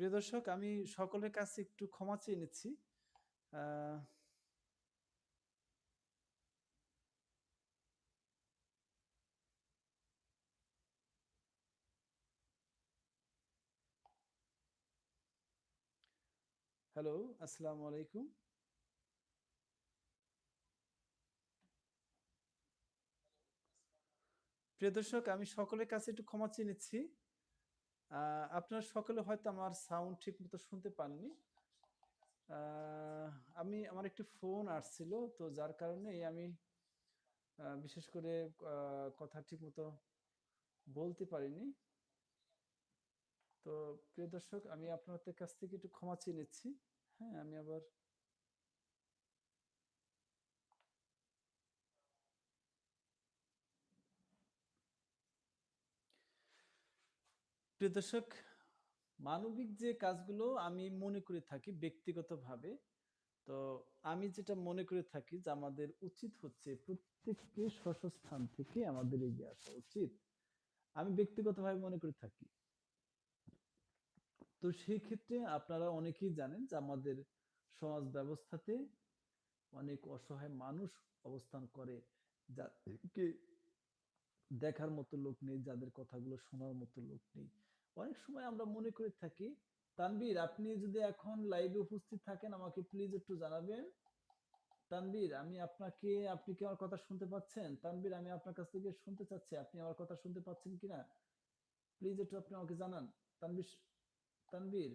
প্রিয় দর্শক, আমি সকলের কাছে একটু ক্ষমা চেয়ে নিচ্ছি। হ্যালো, আসসালামু আলাইকুম। প্রিয় দর্শক, আমি সকলের কাছে একটু ক্ষমা চেয়ে নিচ্ছি। আপনারা সকলে হয়তো আমার সাউন্ড ঠিক মতো শুনতে পাননি। আমি, আমার একটি ফোন আসছিল, তো যার কারণে আমি বিশেষ করে কথা ঠিক মতো বলতে পারিনি। তো প্রিয় দর্শক, আমি আপনাদের কাছ থেকে একটু ক্ষমা চেয়ে নিচ্ছি। হ্যাঁ আমি আবার প্রিয় দর্শক, মানবিক যে কাজগুলো আমি মনে করে থাকি ব্যক্তিগতভাবে, তো আমি যেটা মনে করে থাকি যে আমাদের উচিত হচ্ছে প্রত্যেককে স্বস্থান থেকে আমাদের এগিয়ে আসা উচিত। আমি ব্যক্তিগতভাবে মনে করে থাকি। তো সেই ক্ষেত্রে আপনারা অনেকেই জানেন যে আমাদের সমাজ ব্যবস্থাতে অনেক অসহায় মানুষ অবস্থান করে যাদেরকে দেখার মতো লোক নেই, যাদের কথাগুলো শোনার মতো লোক নেই। অনেক সময় আমরা মনে করে থাকি তানবীর আপনি যদি এখন লাইভে উপস্থিত থাকেন, আমাকে প্লিজ একটু জানাবেন। তানবীর আমি আপনাকে, আপনি কি আমার কথা শুনতে পাচ্ছেন? তানবীর আমি আপনার কাছ থেকে শুনতে চাচ্ছি, আপনি আমার কথা শুনতে পাচ্ছেন কিনা? প্লিজ একটু আপনি আমাকে জানান। তানবীর তানবীর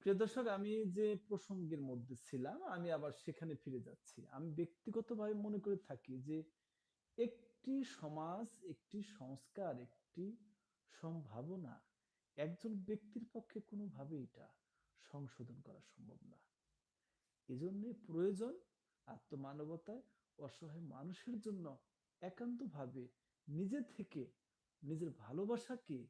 প্রিয় দর্শক, আমি যে প্রসঙ্গের মধ্যে ছিলাম, আমি আবার সেখানে ফিরে যাচ্ছি। আমি ব্যক্তিগতভাবে মনে করে থাকি যে সমাজ, একটি সংস্কার, একটি সম্ভাবনা। একজন ব্যক্তির পক্ষে কোনোভাবে এটা সংশোধন করা সম্ভব না। এজন্য প্রয়োজন আত্মমানবতায় অসহায় মানুষের জন্য একান্তভাবে নিজে থেকে নিজের ভালোবাসাকে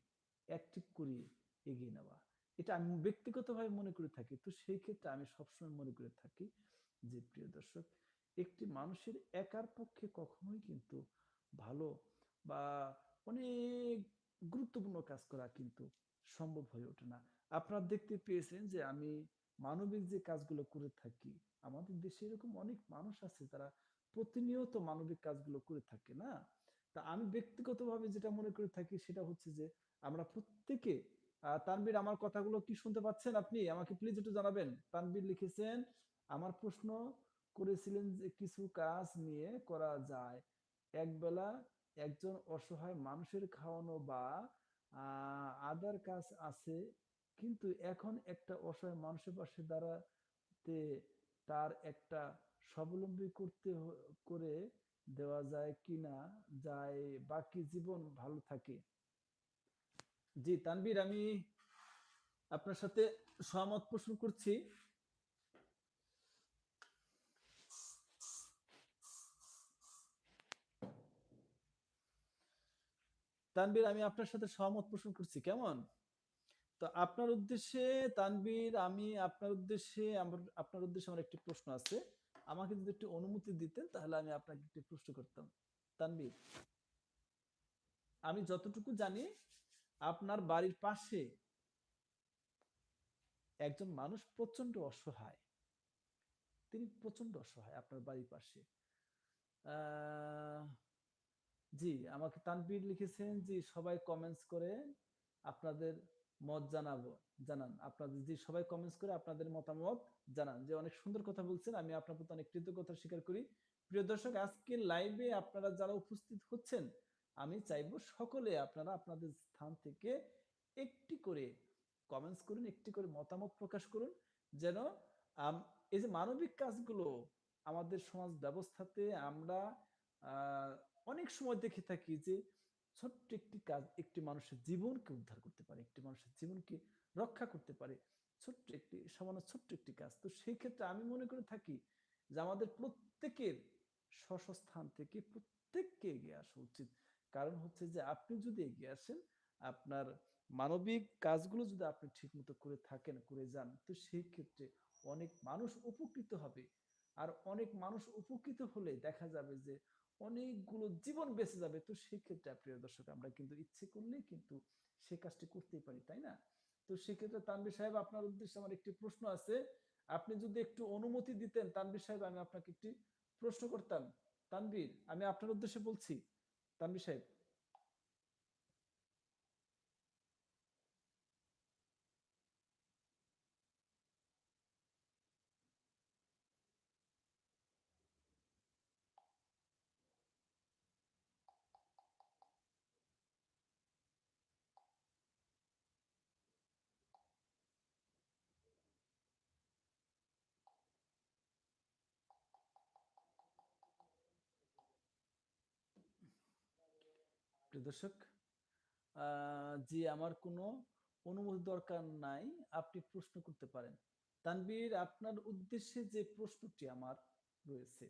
অ্যাক্টিভ করিয়ে এগিয়ে নেওয়া। এটা আমি ব্যক্তিগতভাবে মনে করে থাকি। তো সেই ক্ষেত্রে আমি সবসময় মনে করে থাকি যে, প্রিয় দর্শক, একটি মানুষের একার পক্ষে কখনোই কিন্তু ভালো বা অনেক গুরুত্বপূর্ণ কাজ করা কিন্তু সম্ভব হয়ে ওঠে না। আপনারা দেখতে পেয়েছেন যে আমি মানবিক যে কাজগুলো করে থাকি, আমাদের দেশে এরকম অনেক মানুষ আছে তারা প্রতিনিয়ত মানবিক কাজগুলো করে থাকে, না? তা আমি ব্যক্তিগতভাবে যেটা মনে করে থাকি সেটা হচ্ছে যে আমরা প্রত্যেকে তানবীর আমার কথাগুলো কি শুনতে পাচ্ছেন আপনি? আমাকে প্লিজ একটু জানাবেন। তানবীর লিখেছেন, আমার প্রশ্ন করেছিলেন যে কিছু কাজ নিয়ে করা যায়। একবেলা একজন অসহায় মানুষের খাওয়ানো বা আদার কাজ আছে, কিন্তু এখন একটা অসহায় মানুষের পাশে দাঁড়াতে তার একটা স্বাবলম্বী করতে করে দেওয়া যায় কিনা যায় বাকি জীবন ভালো থাকে। জি তানবীর আমি আপনার সাথে সহমত পোষণ করছি। তানবীর আমি আপনার সাথে সহমত পোষণ করছি কেমন? তো আপনার উদ্দেশ্যে তানবীর আমি আপনার উদ্দেশ্যে আমার আপনার উদ্দেশ্যে আমার একটি প্রশ্ন আছে। আমাকে যদি একটু অনুমতি দিতেন তাহলে আমি আপনাকে একটি প্রশ্ন করতাম। তানবীর আমি যতটুকু জানি আপনার বাড়ির পাশে একজন মানুষ প্রচণ্ড অসহায়। তিনি প্রচণ্ড অসহায় আপনার বাড়ির পাশে। আহ, জি, আমাকে তানবীর লিখেছেন, জি, সবাই কমেন্টস করে আপনাদের মত জানাব, জানান। আপনাদের, জি, সবাই কমেন্টস করে আপনাদের মতামত জানান। যে অনেক সুন্দর কথা বলছেন, আমি আপনার প্রতি অনেক কৃতজ্ঞতা স্বীকার করি। প্রিয় দর্শক, আজকে লাইভে আপনারা যারা উপস্থিত হচ্ছেন, আমি চাইব সকলে আপনারা আপনাদের স্থান থেকে একটি করে কমেন্টস করুন, একটি করে মতামত প্রকাশ করুন, যেন এই যে মানবিক কাজগুলো আমাদের সমাজ ব্যবস্থাতে আমরা অনেক সময় দেখে থাকি যে ছোট্ট একটি কাজ একটি মানুষের জীবনকে উদ্ধার করতে পারে, একটি মানুষের জীবনকে রক্ষা করতে পারে। ছোট্ট একটি, সামান্য ছোট্ট একটি কাজ। তো সেই ক্ষেত্রে আমি মনে করে থাকি যে আমাদের প্রত্যেকের স্বস্থান থেকে প্রত্যেককে এগিয়ে আসা উচিত। কারণ হচ্ছে যে আপনি যদি এগিয়ে আসেন, আপনার মানবিক কাজগুলো যদি আপনি ঠিক মতো করে থাকেন, করে যান, তো সেই ক্ষেত্রে অনেক মানুষ উপকৃত হবে। আর অনেক মানুষ উপকৃত হলে দেখা যাবে যে অনেকগুলো জীবন বেঁচে যাবে। তো সেক্ষেত্রে, প্রিয় দর্শক, আমরা কিন্তু ইচ্ছে করলে কিন্তু সে কাজটি করতেই পারি, তাই না? তো সেক্ষেত্রে তানবির সাহেব, আপনার উদ্দেশ্যে আমার একটি প্রশ্ন আছে। আপনি যদি একটু অনুমতি দিতেন তানবির সাহেব, আমি আপনাকে একটি প্রশ্ন করতাম। তানবির আমি আপনার উদ্দেশ্যে বলছি। তানবির সাহেব দর্শক জি, আমার কোনো অনুমতি দরকার নাই, আপনি প্রশ্ন করতে পারেন। তানবীর আপনার উদ্দেশ্যে যে প্রশ্নটি আমার রয়েছে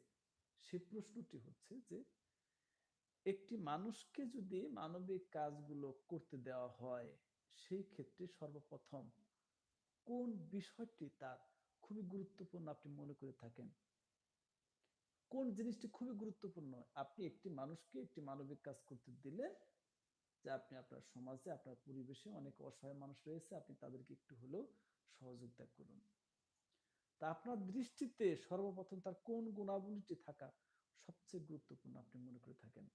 সেই প্রশ্নটি হচ্ছে যে, একটি মানুষকে যদি মানবিক কাজগুলো করতে দেওয়া হয়, সেই ক্ষেত্রে সর্বপ্রথম কোন বিষয়টি তার খুবই গুরুত্বপূর্ণ আপনি মনে করে থাকেন? কোন জিনিসটি খুবই গুরুত্বপূর্ণ? আপনি একটি মানুষকে একটি মানবিক কাজ করতে দিলে যে আপনি আপনার সমাজে, আপনার পরিবেশে অনেক অসহায় মানুষ রয়েছে, আপনি তাদেরকে একটু হলেও সহযোগিতা করুন। তা আপনার দৃষ্টিতে সর্বপ্রথম তার কোন গুণাবলীটি থাকা সবচেয়ে গুরুত্বপূর্ণ আপনি মনে করে থাকেন?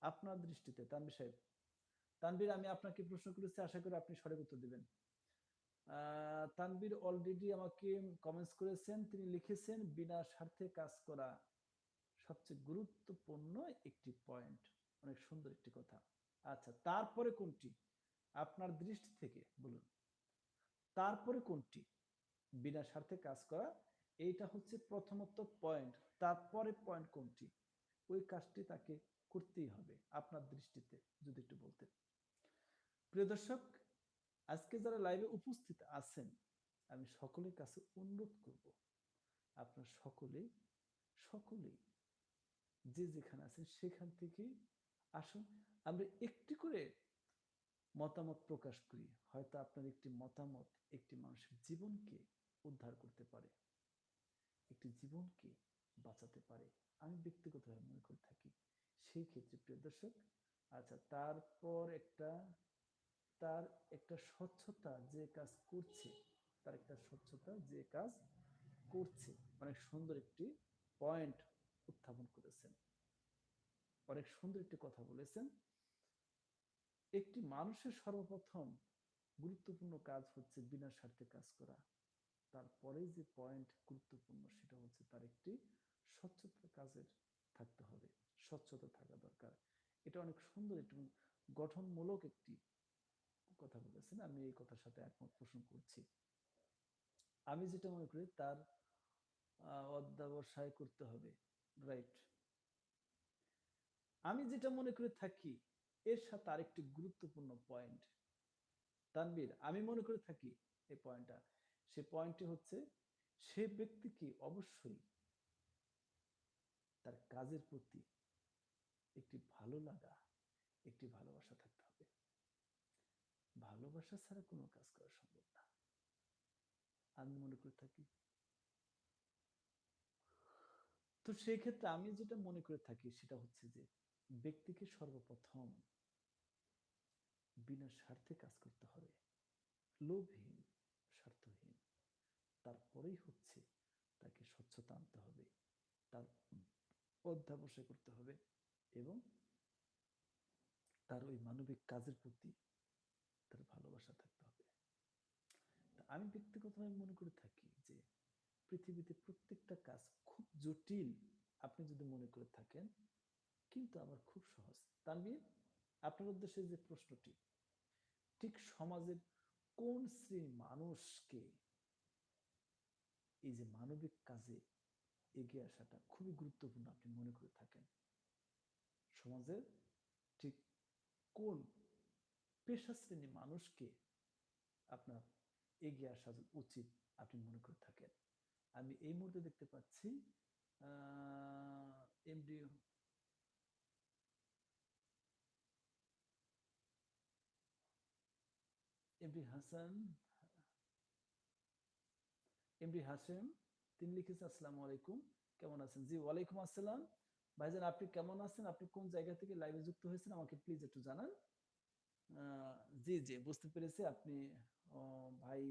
আপনার দৃষ্টিতে তানবীর সাহেব। তানবীর আমি আপনাকে প্রশ্ন করেছি, আশা করি আপনি সঠিক উত্তর দিবেন। তানবীর অলরেডি আমাকে কমেন্টস করেছেন, তিনি লিখেছেন, বিনা স্বার্থে কাজ করা সবচেয়ে গুরুত্বপূর্ণ একটি পয়েন্ট অনেক সুন্দর একটি কথা। আচ্ছা তারপরে কোনটি? আপনার দৃষ্টি থেকে বলুন। তারপরে কোনটি? বিনা স্বার্থে কাজ করা, এইটা হচ্ছে প্রথমত পয়েন্ট তারপরে পয়েন্ট কোনটি? ওই কাজটি তাকে করতেই হবে আপনার দৃষ্টিতে, যদি একটু বলতেন। প্রিয় দর্শক, আজকে যারা লাইভে উপস্থিত আছেন, আমি সকলের কাছে অনুরোধ করব, আপনার সকলেই সকলেই যে যেখানে আছেন সেখান থেকে আসুন। আমরা একটি করে মতামত প্রকাশ করি। হয়তো আপনার একটি মতামত একটি মানুষের জীবনকে উদ্ধার করতে পারে, একটি জীবনকে বাঁচাতে পারে। আমি ব্যক্তিগতভাবে মনে করে থাকি, সেই ক্ষেত্রে প্রিয় দর্শক আচ্ছা তারপর একটা, তার একটা স্বচ্ছতা যে কাজ করছে, তার একটা স্বচ্ছতা যে কাজ করছে। অনেক সুন্দর একটি পয়েন্ট উত্থাপন করেছেন। অনেক সুন্দর একটি কথা বলেছেন। একটি মানুষের সর্বপ্রথম গুরুত্বপূর্ণ কাজ হচ্ছে বিনা স্বার্থে কাজ করা। তারপরে যে পয়েন্ট গুরুত্বপূর্ণ সেটা হচ্ছে তার একটি স্বচ্ছতা কাজের থাকতে হবে। স্বচ্ছতা থাকা দরকার। এটা অনেক সুন্দর একটি গঠনমূলক একটি কথা বলেছেন। আমি এই কথার সাথে একমত পোষণ করছি। আমি যেটা মনে করি তার অধ্যবসায় করতে হবে। রাইট আমি যেটা মনে করে থাকি, এর সাথে আরেকটি গুরুত্বপূর্ণ পয়েন্ট তানবীর আমি মনে করে থাকি এই পয়েন্টটা সে পয়েন্টটি হচ্ছে, সে ব্যক্তিকে অবশ্যই তার কাজের প্রতি একটি ভালো লাগা, একটি ভালোবাসা থাকতে হবে। ভালোবাসা ছাড়া কোনো কাজ করা সম্ভব না। আমি মনে করে থাকি তো সেই ক্ষেত্রে আমি যেটা মনে করে থাকি সেটা হচ্ছে যে ব্যক্তিকে সর্বপ্রথম বিনা স্বার্থে কাজ করতে হবে। লোভহীন, স্বার্থহীন। তারপরেই হচ্ছে তাকে স্বচ্ছতা আনতে হবে, তার অধ্যাবসায় করতে হবে এবং তার ওই মানবিক কাজের প্রতি তার ভালোবাসা থাকতে হবে। আমি ব্যক্তিগতভাবে মনে করে থাকি যে পৃথিবীতে প্রত্যেকটা কাজ খুব জটিল আপনি যদি মনে করে থাকেন, কিন্তু আবার খুব সহজ। তানভীর, আপনার উদ্দেশ্যে যে প্রশ্নটি, ঠিক সমাজের কোন শ্রেণির মানুষকে এই যে মানবিক কাজে এগিয়ে আসাটা খুবই গুরুত্বপূর্ণ আপনি মনে করে থাকেন? সমাজের ঠিক কোন পেশা শ্রেণির মানুষকে আপনার এগিয়ে আসা উচিত আপনি মনে করে থাকেন? আমি এই মুহূর্তে দেখতে পাচ্ছি MD MD Hasan MD Hashem তিনি লিখেছেন আসসালামু আলাইকুম, কেমন আছেন? জি, ওয়ালাইকুম আসসালাম। ভাইজান, আপনি কেমন আছেন? আপনি কোন জায়গা থেকে লাইভে যুক্ত হয়েছেন? আমাকে প্লিজ একটু জানান। জি জি, বুঝতে পেরেছি। আপনি ভাই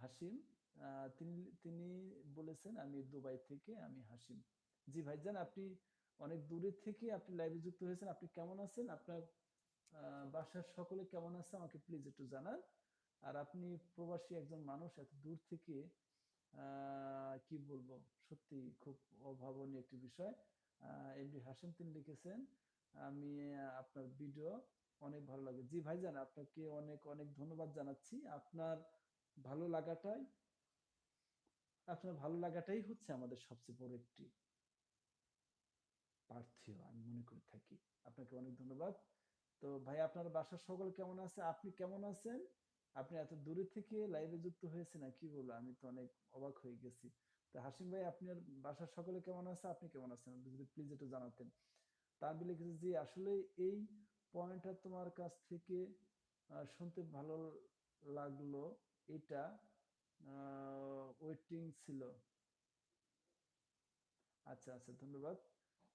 হাসিম তিনি তিনি বলেছেন, আমি দুবাই থেকে, আমি হাসিম জি ভাইজান আপনি অনেক দূরে থেকে আপনি লাইভে যুক্ত হয়েছেন, আপনি কেমন আছেন? আপনার বাসার সকলে কেমন আছে? আমাকে প্লিজ একটু জানান। আর আপনি প্রবাসী একজন মানুষ, এত দূর থেকে কি বলব? সত্যি খুব অভাবনীয় একটি বিষয়। এমডি হাসিম তিনি লিখেছেন, আমি আপনার ভিডিও অনেক ভালো লাগে। জি ভাইজান আপনাকে অনেক অনেক ধন্যবাদ জানাচ্ছি। আপনার ভালো লাগাটাই আপনার ভালো লাগাটাই হচ্ছে আমাদের সবচেয়ে বড় একটি পার্থিব আমি মনে করে থাকি। আপনাকে অনেক ধন্যবাদ। তো ভাই, আপনার বাসার সকল কেমন আছে? আপনি কেমন আছেন? আপনি এত দূরে থেকে লাইভে যুক্ত হয়েছেন কি বলব? আমি তো অনেক অবাক হয়ে গেছি। তো হাসিম ভাই, আপনার বাসার সকলে কেমন আছে? আপনি কেমন আছেন? যদি প্লিজ একটু জানাতেন। তার লিখেছে যে আসলে এই পয়েন্টটা তোমার কাছ থেকে শুনতে ভালো লাগল। এটা ওয়েটিং ছিল। আচ্ছা আচ্ছা ধন্যবাদ।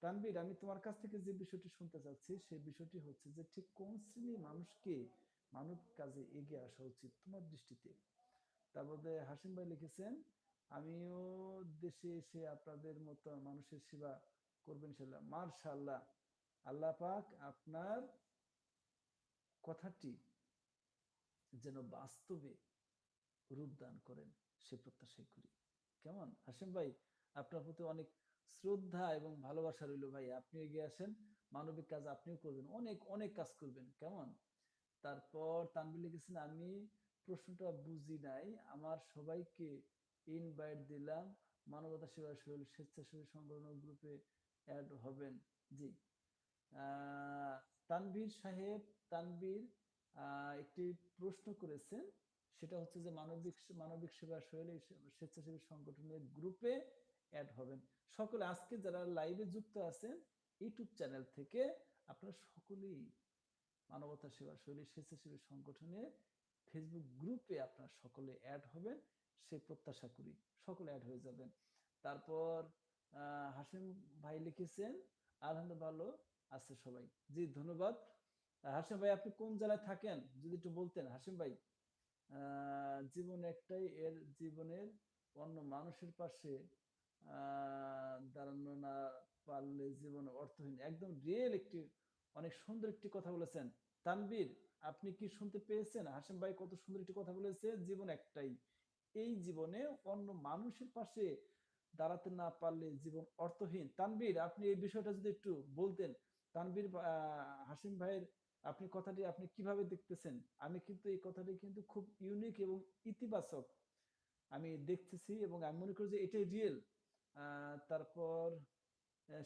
তানবীর আমি তোমার কাছ থেকে যে বিষয়টি শুনতে চাচ্ছি, সেই বিষয়টি হচ্ছে যে, ঠিক কোন শ্রেণির মানুষকে মানব কাজে এগিয়ে আসা উচিত তোমার দৃষ্টিতে? তারপরে হাসিম ভাই লিখেছেন, আমিও দেশে এসে আপনাদের মতো মানুষের সেবা করবেন ইনশাল্লাহ মার্শাল্লাহ, আল্লাহ পাক আপনার কথাটি যেন বাস্তবে রূপদান করেন সে প্রত্যাশাই করি। কেমন? হাসিম ভাই আপনার প্রতি অনেক শ্রদ্ধা এবং ভালোবাসা রইল ভাই। আপনি এগিয়ে আসেন মানবিক কাজ আপনিও করবেন অনেক অনেক কাজ করবেন। কেমন? তারপর তানবির লিখেছেন আমি প্রশ্নটা বুঝি নাই। আমার সবাইকে ইনভাইট দিলাম। মানবতা সেবা শৈল স্বেচ্ছাসেবী সংগঠন গ্রুপে অ্যাড হবেন। জি। আহ, তানভীর সাহেব তানভীর একটি প্রশ্ন করেছেন সেটা হচ্ছে যে মানবিক মানবিক সেবা শৈলী স্বেচ্ছাসেবী সংগঠনের গ্রুপে অ্যাড হবেন। সকলে আজকে যারা লাইভে যুক্ত আছেন, ইউটিউব চ্যানেল থেকে আপনারা সকলেই মানবতা সেবা শৈলী, স্বেচ্ছাসেবী সংগঠনের ফেসবুক গ্রুপে আপনারা সকলে অ্যাড হবেন, সে প্রত্যাশা করি সকলে অ্যাড হয়ে যাবেন। তারপর হাসিম ভাই লিখেছেন, আলহামদুলিল্লাহ ভালো আছে সবাই। জি, ধন্যবাদ। হাসিম ভাই, আপনি কোন জেলায় থাকেন? যদি একটু বলতেন। হাসিম ভাই। জীবন একটাই, এর জীবনের অন্য মানুষের পাশে দাঁড়ানো না পারলে জীবন অর্থহীন। একদম রিয়েল একটি, অনেক সুন্দর একটি কথা বলেছেন। তানবীর আপনি কি শুনতে পেয়েছেন? হাসিম ভাই কত সুন্দর একটি কথা বলেছে, জীবন একটাই। এই জীবনে অন্য মানুষের পাশে দাঁড়াতে না পারলে জীবন অর্থহীন। তানবীর আপনি এই বিষয়টা যদি একটু বলতেন। তানবীর হাসিম ভাইয়ের আপনি কথাটি আপনি কীভাবে দেখতেছেন? আমি কিন্তু এই কথাটি কিন্তু খুব ইউনিক এবং ইতিবাচক আমি দেখতেছি এবং আমি মনে করি যে এটাই রিয়েল তারপর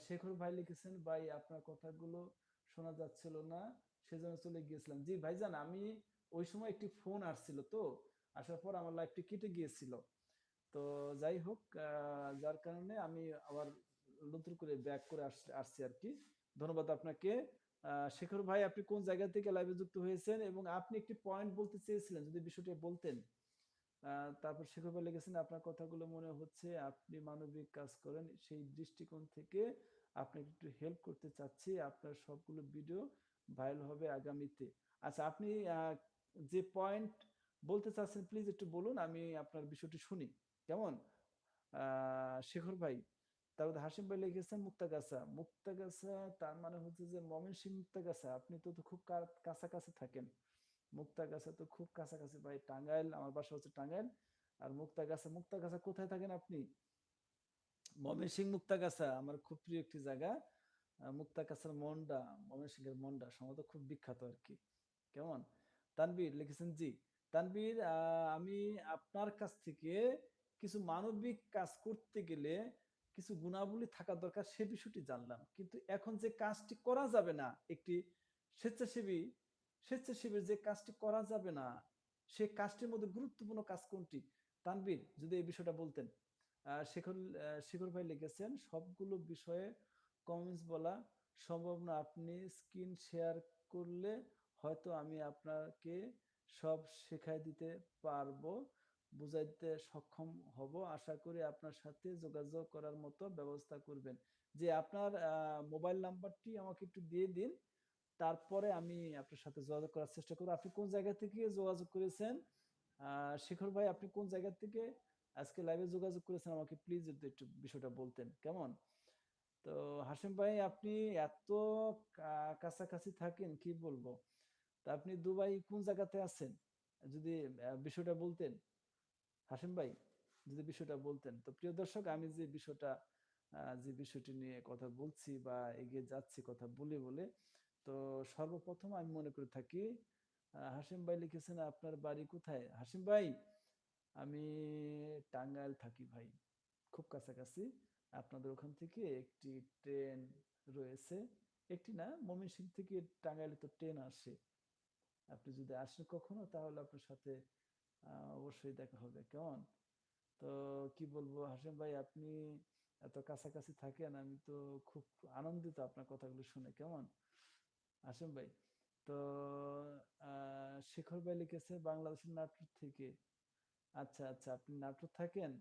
শেখর ভাই লিখেছেন, ভাই, আপনার কথাগুলো শোনা যাচ্ছিল না, সেজন্য চলে গিয়েছিলাম। জি, ভাইজান, আমি ওই সময় একটি ফোন আসছিল তো, আসার পর আমার লাইফটি কেটে গিয়েছিল। তো যাই হোক যার কারণে আমি আবার নতুন করে ব্যাক করে আস- আসছি আর কি। ধন্যবাদ আপনাকে। শেখর ভাই, আপনি কোন জায়গা থেকে লাইভে যুক্ত হয়েছেন এবং আপনি একটি পয়েন্ট বলতে চেয়েছিলেন? যদি বিষয়টি বলতেন। তারপর শেখর ভাই লিখেছেন, আপনার কথাগুলো মনে হচ্ছে, আপনি মানবিক কাজ করেন। সেই দৃষ্টিকোণ থেকে আপনাকে একটু হেল্প করতে চাচ্ছি। আপনার সবগুলো ভিডিও ভাইরাল হবে আগামীতে। আচ্ছা আপনি যে পয়েন্ট বলতে চাচ্ছেন প্লিজ একটু বলুন, আমি আপনার বিষয়টি শুনি। কেমন? শেখর ভাই তারপর হাসিম ভাই লিখেছেন মুক্তাগাছা মুক্তাগাছা তার মানে হচ্ছে যে ময়মনসিংহ মুক্তাগাছা আপনি তো খুব কাছাকাছি থাকেন। মুক্তাগাছা তো খুব কাছাকাছি। ভাই টাঙ্গাইল, আমার বাসা হচ্ছে টাঙ্গাইল। আর মুক্তাগাছা মুক্তাগাছা কোথায় থাকেন আপনি? ময়মনসিংহ মুক্তাগাছা আমার খুব প্রিয় একটি জায়গা। মুক্তাগাছার মন্ডা ময়মনসিংহের মন্ডা। সম্ভবত খুব বিখ্যাত আর কি। কেমন? তানবীর লিখেছেন, জি। তানবীর আমি আপনার কাছ থেকে কিছু মানবিক কাজ করতে গেলে কিছু গুণাবলী থাকা দরকার সে বিষয়টি জানলাম। কিন্তু এখন যে কাজটি করা যাবে না, একটি স্বেচ্ছাসেবী, স্বেচ্ছাসেবীর যে কাজটি করা যাবে না, সে কাজটির মধ্যে গুরুত্বপূর্ণ কাজ কোনটি? তানবীর যদি এই বিষয়টা বলতেন। শেখর শেখর ভাই লিখেছেন, সবগুলো বিষয়ে কমেন্টস বলা সম্ভব না। আপনি স্ক্রিন শেয়ার করলে হয়তো আমি আপনাকে সব শেখাই দিতে পারব। বুঝাইতে সক্ষম হব। আশা করি আপনার সাথে যোগাযোগ করার মতো ব্যবস্থা করবেন। যে আপনার মোবাইল নাম্বারটি আমাকে একটু দিয়ে দিন। তারপরে আমি আপনার সাথে যোগাযোগ করার চেষ্টা করব। আপনি কোন জায়গা থেকে যোগাযোগ করেছেন? শেখর ভাই, আপনি কোন জায়গা থেকে আজকে লাইভে যোগাযোগ করেছেন? আমাকে প্লিজ যদি একটু বিষয়টা বলতেন। কেমন? তো হাসিম ভাই, আপনি এত কাছাকাছি থাকেন, কি বলব? তা আপনি দুবাই কোন জায়গাতে আছেন? যদি বিষয়টা বলতেন। হাসিম ভাই, যদি বিষয়টা বলতেন। তো প্রিয় দর্শক, আমি যে বিষয়টা যে বিষয়টি নিয়ে কথা বলছি বা এগিয়ে যাচ্ছি, কথা বলে বলে, তো সর্বপ্রথম আমি মনে করে থাকি হাসিম ভাই লিখেছেন, আপনার বাড়ি কোথায়? হাসিম ভাই, আমি টাঙ্গাইল থাকি ভাই, খুব কাছাকাছি। আপনাদের ওখান থেকে একটি ট্রেন রয়েছে, একটি না, ময়মনসিংহ থেকে টাঙ্গাইলে তো ট্রেন আসে। আপনি যদি আসেন কখনো, তাহলে আপনার সাথে অবশ্যই দেখা হবে। কেমন? তো কি বলব হাসিম ভাই, আপনি এত কাছাকাছি থাকেন, আমি তো খুব আনন্দিত আপনার কথাগুলো শুনে। কেমন? হাসিম ভাই, তো শেখর ভাই লিখেছে বাংলাদেশের নাটোর থেকে। আচ্ছা আচ্ছা আপনি নাটোর থাকেন?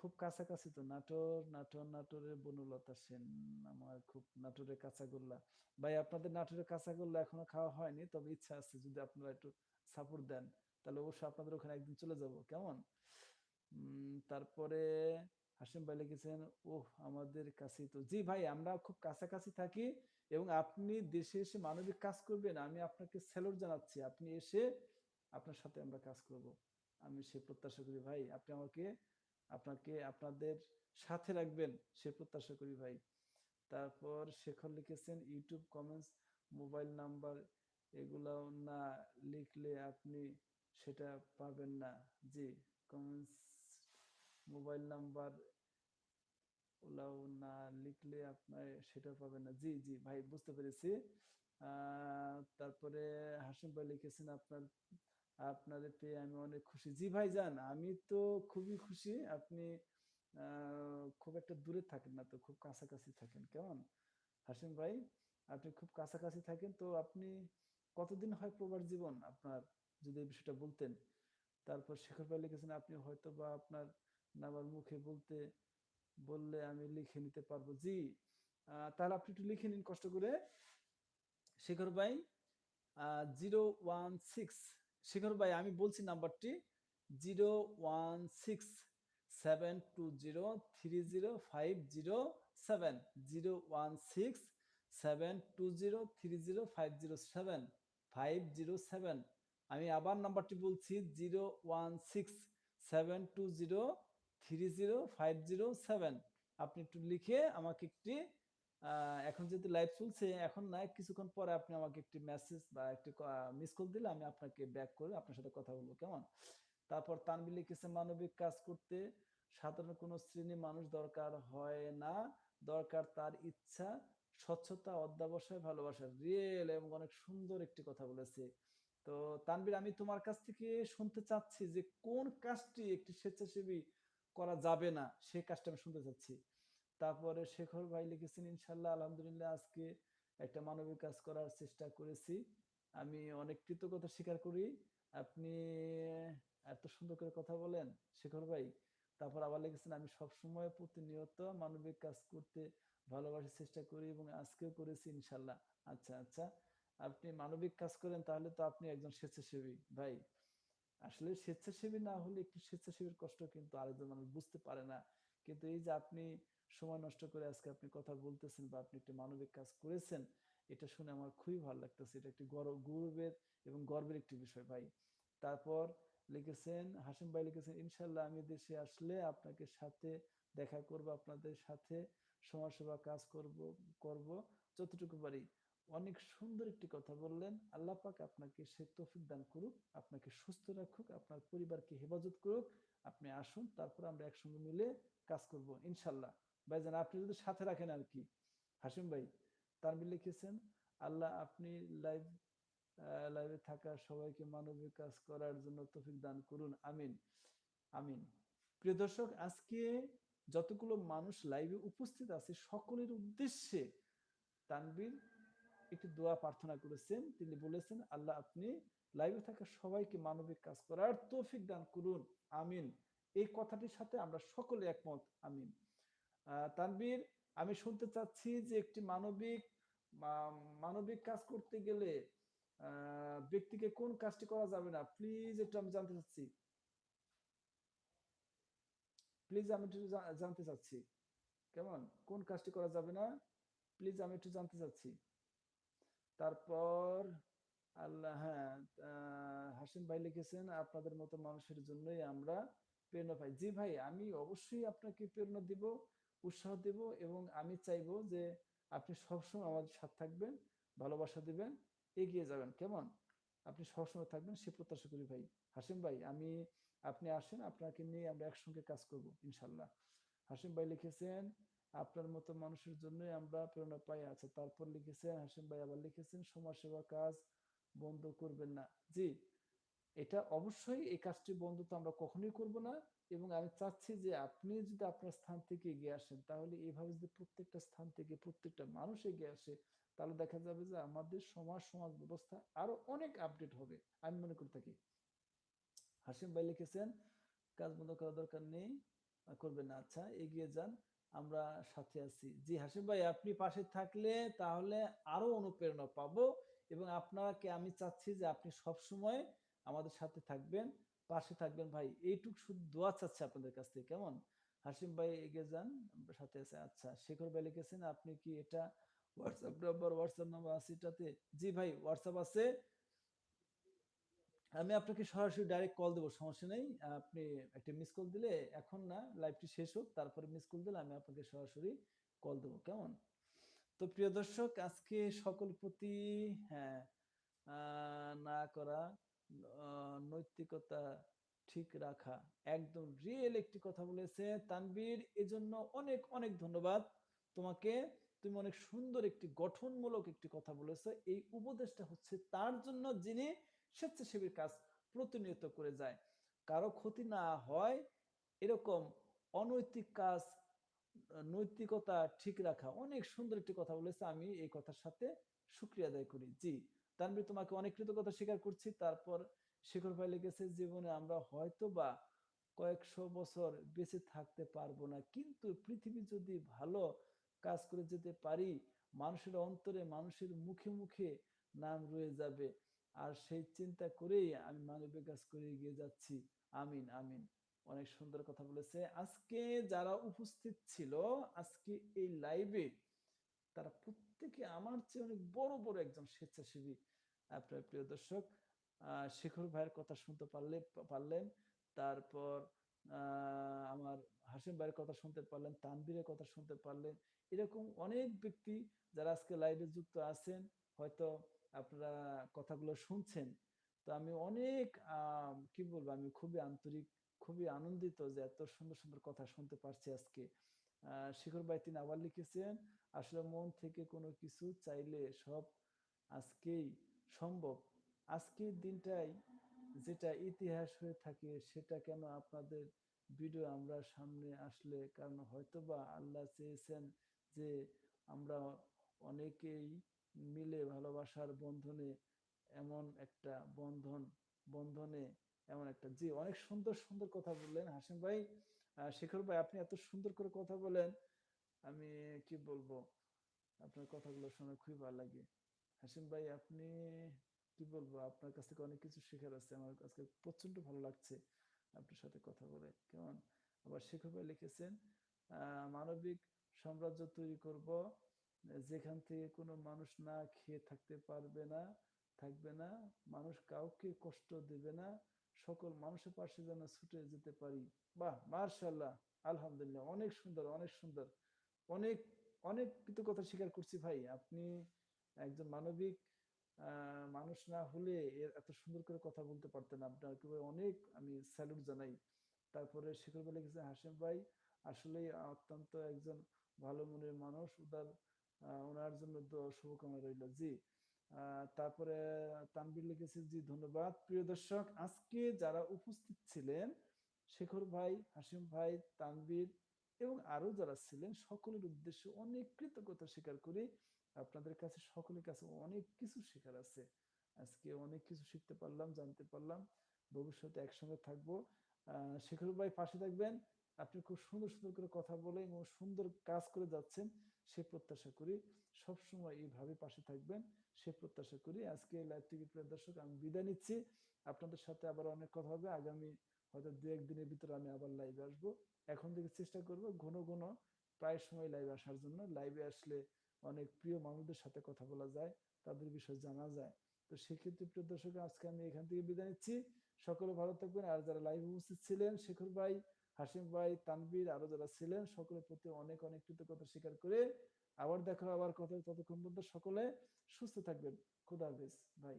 খুব কাছাকাছি তো, নাটোর নাটোর, নাটোরের বনলতা সেন আমার খুব নাটোরের কাঁচাগোল্লা। ভাই, আপনাদের নাটোরের কাঁচাগোল্লা এখনও খাওয়া হয়নি, তবে ইচ্ছা আছে যদি আপনারা একটু সাপোর্ট দেন। তাহলে অবশ্যই আপনাদের ওখানে একদিন চলে যাব, কেমন? তারপরে হাসিম ভাই লিখেছেন, ওহ, আমাদের কাছেই তো। জি ভাই, আমরা খুব কাছাকাছি থাকি এবং আপনি দেশে এসে মানবিক কাজ করবেন, আমি আপনাকে স্যালুট জানাচ্ছি, আপনি এসে আপনার সাথে আমরা কাজ করব। আমি সে প্রত্যাশা করি ভাই, আপনি আমাকে, আপনাকে, আপনাদের সাথে রাখবেন, সে প্রত্যাশা করি ভাই। তারপর শেখর লিখেছেন, ইউটিউব কমেন্টস, মোবাইল নাম্বার এগুলো না লিখলে আপনি সেটা পাবেন না। জি কমেন্টস মোবাইল নাম্বার ওলাও না লিখলে আপনার সেটা পাবেন না। জি জি, ভাই, বুঝতে পেরেছি। তারপরে হাসিম ভাই লিখেছেন, আপনার, আপনাদের পেয়ে আমি অনেক খুশি। জি ভাই যান, আমি তো খুবই খুশি। আপনি খুব একটা দূরে থাকেন না তো, খুব কাছাকাছি থাকেন। কেমন? হাসিম ভাই, আপনি খুব কাছাকাছি থাকেন তো আপনি কতদিন হয় প্রবাস জীবন আপনার? যদি বিষয়টা বলতেন। তারপর শেখর ভাই লিখেছেন, আপনি হয়তো বা আপনার নামার মুখে বলতে, বললে আমি লিখে নিতে পারব। জি তাহলে আপনি একটু লিখে নিন কষ্ট করে। শেখর ভাই জিরো ওয়ান সিক্স, শেখর ভাই, আমি বলছি নাম্বারটি, zero one six seven two zero three zero five zero seven, zero one six seven two zero three zero five zero seven, five zero seven. আমি আবার নাম্বারটি বলছি zero one six seven two zero three zero five zero seven. আপনি একটু লিখে আমাকে একটি এখন যেহেতু লাইভ চলছে, এখন না, কিছুক্ষণ পরে আপনি আমাকে একটি মেসেজ বা একটি মিস কল দিলে আমি আপনাকে ব্যাক করে আপনার সাথে কথা বলব, কেমন? তারপর তানবির লিখেছে, মানবিক কাজ করতে সাধারণ কোনো শ্রেণির মানুষ দরকার হয় না। দরকার তার ইচ্ছা, স্বচ্ছতা, অধ্যাবসায়, ভালোবাসা রিয়েল এবং অনেক সুন্দর একটি কথা বলেছে। তো তানবির আমি তোমার কাছ থেকে শুনতে চাচ্ছি যে কোন কাজটি একটি স্বেচ্ছাসেবী করা যাবে না? সেই কাজটা আমি শুনতে চাচ্ছি। তারপরে শেখর ভাই লিখেছেন ইনশাল্লাহ আলহামদুলিল্লাহ, আজকে একটা মানবিক কাজ করার চেষ্টা করেছি। আমি অনেক কৃতজ্ঞতা স্বীকার করি। আপনি এত সুন্দর করে কথা বলেন, শেখর ভাই। তারপর আবার লিখেছেন, আমি সবসময় প্রতিনিয়ত মানবিক কাজ করতে ভালোবাসার চেষ্টা করি এবং আজকেও করেছি ইনশাল্লাহ আচ্ছা আচ্ছা। আপনি মানবিক কাজ করেন, তাহলে তো আপনি একজন স্বেচ্ছাসেবী, ভাই। আসলে স্বেচ্ছাসেবী না হলে একটু স্বেচ্ছাসেবীর কষ্ট কিন্তু আরেকজন মানুষ বুঝতে পারে না। কিন্তু এই যে আপনি সময় নষ্ট করে আজকে আপনি কথা বলতেছেন বা আপনি একটি মানবিক কাজ করেছেন, এটা শুনে আমার খুবই ভালো লাগতেছে। এটা একটি গৌরব গৌরবের এবং গর্বের একটি বিষয়, ভাই। তারপর লিখেছেন হাসিম ভাই লিখেছেন ইনশাল্লাহ আমি দেশে আসলে আপনাকে সাথে দেখা করব, আপনাদের সাথে সমাজসেবা কাজ করব করব, যতটুকু পারি। অনেক সুন্দর একটি কথা বললেন। আল্লাহ পাক আপনাকে সে তৌফিক দান করুক, আপনাকে সুস্থ রাখুক, আপনার পরিবারকে হেফাজত করুক। আপনি আসুন, তারপর আমরা একসঙ্গে মিলে কাজ করব ইনশাল্লাহ ভাইজান, আপনি যদি সাথে রাখেন আর কি। হাসিম ভাই তানবির লিখেছেন, আল্লাহ আপনি লাইভ লাইভে থাকা সবাইকে মানবিক কাজ করার জন্য তৌফিক দান করুন। আমিন আমিন। প্রিয় দর্শক, আজকে যতগুলো মানুষ লাইভে উপস্থিত আছে, সকলের উদ্দেশ্যে তানবীর একটি দোয়া প্রার্থনা করেছেন। তিনি বলেছেন, আল্লাহ আপনি লাইভে থাকা সবাইকে মানবিক কাজ করার তৌফিক দান করুন। আমিন। এই কথাটির সাথে আমরা সকলে একমত। আমিন। তানবীর আমি শুনতে চাচ্ছি যে একটি মানবিক মানবিক কাজ করতে গেলে ব্যক্তিকে কোন কাজটি করা যাবে না? প্লিজ একটু আমি জানতে চাচ্ছি। প্লিজ আমি একটু জানতে চাচ্ছি। কেমন? কোন কাজটি করা যাবে না? প্লিজ আমি একটু জানতে চাচ্ছি। তারপর আল্লাহ হ্যাঁ হাসিম ভাই লিখেছেন, আপনাদের মতো মানুষের জন্যই আমরা প্রেরণা পাই। জি ভাই, আমি অবশ্যই আপনাকে প্রেরণা দিব, উৎসাহ দেব এবং আমি চাইব যে আপনি সবসময় আমাদের সাথে থাকবেন, ভালোবাসা দিবেন, এগিয়ে যাবেন। কেমন? আপনি সবসময় থাকবেন, সে প্রত্যাশা করি ভাই। হাসিম ভাই, আমি, আপনি আসেন, আপনাকে নিয়ে আমরা একসঙ্গে কাজ করব, ইনশাল্লাহ। হাসিম ভাই লিখেছেন আপনার মতো মানুষের জন্যই আমরা প্রেরণা পাই আচ্ছা তারপর লিখেছেন, হাসিম ভাই আবার লিখেছেন, সমাজসেবা কাজ বন্ধ করবেন না। জি, এটা অবশ্যই এই কাজটি বন্ধ তো আমরা কখনোই করব না এবং আমি চাচ্ছি যে আপনি যদি আপনার স্থান থেকে এগিয়ে আসেন, তাহলে এইভাবে যদি প্রত্যেকটা স্থান থেকে প্রত্যেকটা মানুষ এগিয়ে আসে, তাহলে দেখা যাবে যে আমাদের সমাজ সমাজ ব্যবস্থা আরও অনেক আপডেট হবে, আমি মনে করে থাকি। হাসিম ভাই লিখেছেন, কাজ বন্ধ করার দরকার নেই, করবেন না। আচ্ছা এগিয়ে যান। আমরা সাথে আছি। জি, হাসিম ভাই, আপনি পাশে থাকলে তাহলে আরও অনুপ্রেরণা পাবো এবং আপনাকে আমি চাচ্ছি যে আপনি সব সময় আমাদের সাথে থাকবেন, পাশে থাকবেন। ভাই, এইটুক শুধু দোয়া চাচ্ছে আপনাদের কাছ থেকে, কেমন? হাসিম ভাই এগিয়ে যান সাথে আছে। আচ্ছা শেখর ভাই লিখেছেন, আপনি কি এটা হোয়াটসঅ্যাপ নাম্বার হোয়াটসঅ্যাপ নাম্বার আছে এটাতে? জি ভাই হোয়াটসঅ্যাপ আছে। আমি আপনাকে সরাসরি ডাইরেক্ট কল দেবো, সমস্যা নেই। আপনি একটা মিস কল দিলে এখন না লাইভটি শেষ হোক, তারপরে মিস কল দিলে আমি আপনাকে সরাসরি কল দেবো, কেমন? তো প্রিয় দর্শক, আজকে সকল প্রতি হ্যাঁ না করা নৈতিকতা ঠিক রাখা, একদম রিয়েল একটি কথা বলেছে তানবীর এজন্য অনেক অনেক ধন্যবাদ। তোমাকে, তুমি অনেক সুন্দর একটি গঠনমূলক একটি কথা বলেছ। এই উপদেশটা হচ্ছে তার জন্য যিনি স্বেচ্ছাসেবীর কাজ প্রতিনিয়ত করে যায়। কারও ক্ষতি না হয় এরকম অনৈতিক কাজ, নৈতিকতা ঠিক রাখা। অনেক সুন্দর একটি কথা বলেছে, আমি এই কথার সাথে শুক্রিয়া আদায় করি। জি, তানভীর, তোমাকে অনেক কৃতজ্ঞতা স্বীকার করছি। তারপর শেখর ভাই লিখেছে, জীবনে আমরা হয়তো বা কয়েকশো বছর বেঁচে থাকতে পারব না। কিন্তু পৃথিবী যদি ভালো কাজ করে যেতে পারি, মানুষের অন্তরে মানুষের মুখে মুখে নাম রয়ে যাবে। আর সেই চিন্তা করেই আমি মানবিক কাজ করে এগিয়ে যাচ্ছি। আমিন আমিন। অনেক সুন্দর কথা বলেছে। আজকে যারা উপস্থিত ছিল, আজকে এই লাইভে তারা প্রত্যেকে আমার চেয়ে অনেক বড় বড় একজন স্বেচ্ছাসেবী। আপনার প্রিয় দর্শক শেখর ভাইয়ের কথা শুনতে পারলে, পারলেন। তারপর আমার হাসিম ভাইয়ের কথা শুনতে পারলেন তানবীরের কথা শুনতে পারলেন। এরকম অনেক ব্যক্তি যারা আজকে লাইভে যুক্ত আছেন, হয়তো আপনারা কথাগুলো শুনছেন, তো আমি অনেক কি বলব, আমি খুবই আন্তরিক, খুবই আনন্দিত যে এত সুন্দর সুন্দর কথা শুনতে পারছি আজকে। শিখর ভাই তিনি আবার লিখেছেন, আসলে মন থেকে কোনো কিছু চাইলে সব আজকেই সম্ভব। আজকের দিনটাই যেটা ইতিহাস হয়ে থাকে, সেটা কেন আপনাদের ভিডিও আমরা সামনে আসলে, কারণ হয়তোবা আল্লাহ চেয়েছেন যে আমরা অনেকেই মিলে ভালোবাসার বন্ধনে এমন একটা বন্ধন, বন্ধনে এমন একটা জি, অনেক সুন্দর সুন্দর কথা বললেন হাসিম ভাই। শেখর ভাই, আপনি এত সুন্দর করে কথা বলেন, আমি কি বলব? আপনার কথাগুলো শুনে খুবই ভালো লাগে। হাসিম ভাই, আপনি কি বলব? আপনার কাছ থেকে অনেক কিছু শেখার আছে, আমার আজকে প্রচণ্ড ভালো লাগছে আপনার সাথে কথা বলে। কেমন? আবার শেখর ভাই লিখেছেন মানবিক সাম্রাজ্য তৈরি করব যেখান থেকে কোনো মানুষ না খেয়ে থাকতে পারবে না, থাকবে না, মানুষ কাউকে কষ্ট দেবে না, সকল মানুষের পাশে যেন ছুটে যেতে পারি। বাহ মার্শাল্লাহ আলহামদুলিল্লাহ, অনেক সুন্দর অনেক সুন্দর। অনেক অনেক কিছু কথা স্বীকার করছি ভাই, আপনি একজন মানবিক মানুষ না হলে এত সুন্দর করে কথা বলতে পারতেন আপনাকে অনেক আমি স্যালুট জানাই। তারপরে শেখর ভাই লিখেছে হাসিম ভাই আসলে অত্যন্ত একজন ভালো মনের মানুষ, উদার ওনার জন্য দোয়া শুভকামনা রইল। জি তারপরে তানবির লিখেছে জি, ধন্যবাদ। প্রিয় দর্শক, আজকে যারা উপস্থিত ছিলেন, শেখর ভাই হাসিম ভাই তানবীর এবং আরও যারা ছিলেন, সকলের উদ্দেশ্যে অনেক কৃতজ্ঞতা স্বীকার করি। আপনাদের কাছে, সকলের কাছে অনেক কিছু শেখার আছে। আজকে অনেক কিছু শিখতে পারলাম, জানতে পারলাম। ভবিষ্যতে একসঙ্গে থাকব। শেখর ভাই পাশে থাকবেন। আপনি খুব সুন্দর সুন্দর করে কথা বলে এবং সুন্দর কাজ করে যাচ্ছেন। সে প্রত্যাশা করি সবসময় এইভাবে পাশে থাকবেন, সে প্রত্যাশা করি। আজকে লাইভ টিভি প্রিয় দর্শক, আমি বিদায় নিচ্ছি। আপনাদের সাথে আবার অনেক কথা হবে। আগামী হয়তো দু একদিনের ভিতরে আমি আবার লাইভে আসব। এখন থেকে চেষ্টা করব ঘন ঘন প্রায় সময় লাইভে আসার জন্য। লাইভে আসলে অনেক প্রিয় মানুষদের সাথে কথা বলা যায়, তাদের বিষয়ে জানা যায়। তো সেক্ষেত্রে প্রিয় দর্শক, আজকে আমি এখান থেকে বিদায় নিচ্ছি। সকলে ভালো থাকবেন। আর যারা লাইভে উপস্থিত ছিলেন, শেখর ভাই হাসিম ভাই তানবীর আরও যারা ছিলেন, সকলের প্রতি অনেক অনেক কৃতজ্ঞতা স্বীকার করে আবার দেখা আবার কথা ততক্ষণ পর্যন্ত সকলে সুস্থ থাকবেন। খুদা হাফিজ ভাই।